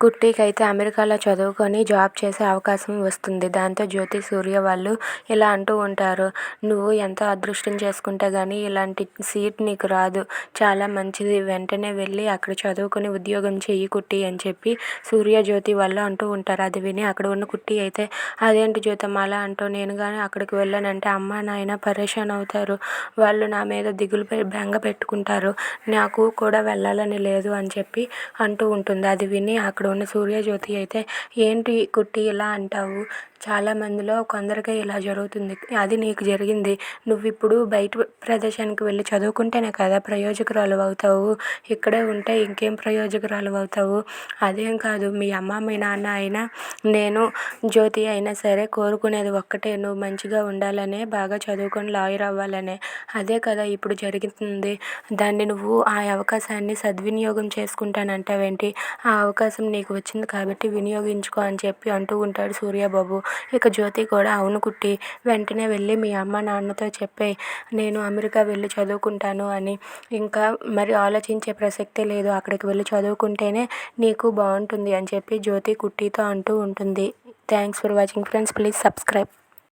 కుట్టికి అయితే అమెరికాలో చదువుకొని జాబ్ చేసే అవకాశం వస్తుంది. దాంతో జ్యోతి సూర్య వాళ్ళు ఇలా అంటూ ఉంటారు నువ్వు ఎంతో అదృష్టం చేసుకుంటే కానీ ఇలాంటి సీట్ నీకు రాదు. చాలా మంచిది. వెంటనే వెళ్ళి అక్కడ చదువుకొని ఉద్యోగం చెయ్యి కుట్టి అని చెప్పి సూర్య జ్యోతి వాళ్ళు అంటూ ఉంటారు. అది విని అక్కడ ఉన్న కుట్టి అయితే అదేంటి జ్యోతమాల అంటూ నేను కానీ అక్కడికి వెళ్ళానంటే అమ్మ నాయన పరేషాన్ అవుతారు. వాళ్ళు నా మీద దిగులు బెంగ పెట్టుకుంటారు. నాకు కూడా వెళ్ళాలని లేదు అని చెప్పి అంటూ ఉంటుంది. అది విని అక్కడ ఉన్న సూర్యజ్యోతి అయితే ఏంటి కుట్టి ఇలా అంటావు? చాలా మందిలో కొందరికే ఇలా జరుగుతుంది. అది నీకు జరిగింది. నువ్వు ఇప్పుడు బయట ప్రదేశానికి వెళ్ళి చదువుకుంటేనే కదా ప్రయోజకురాలు అవుతావు. ఇక్కడే ఉంటే ఇంకేం ప్రయోజకురాలు అవుతావు? అదేం కాదు మీ అమ్మ మీ నాన్న అయినా నేను జ్యోతి అయినా సరే కోరుకునేది ఒక్కటే. నువ్వు మంచిగా ఉండాలనే బాగా చదువుకొని లాయర్ అవ్వాలనే. అదే కదా ఇప్పుడు జరుగుతుంది దాన్ని నువ్వు ఆ అవకాశాన్ని సద్వినియోగం చేసుకుంటానంటావేంటి? ఆ అవకాశం నీకు వచ్చింది కాబట్టి వినియోగించుకో అని చెప్పి అంటూ ఉంటాడు సూర్యబాబు. ఇక జ్యోతి కూడా అవును కుట్టి వెంటనే వెళ్ళి మీ అమ్మ నాన్నతో చెప్పే నేను అమెరికా వెళ్ళి చదువుకుంటాను అని. ఇంకా మరి ఆలోచించే ప్రసక్తే లేదు. అక్కడికి వెళ్ళి చదువుకుంటేనే నీకు బాగుంటుంది అని చెప్పి జ్యోతి కుట్టితో అంటూ ఉంటుంది. Thanks for watching friends please subscribe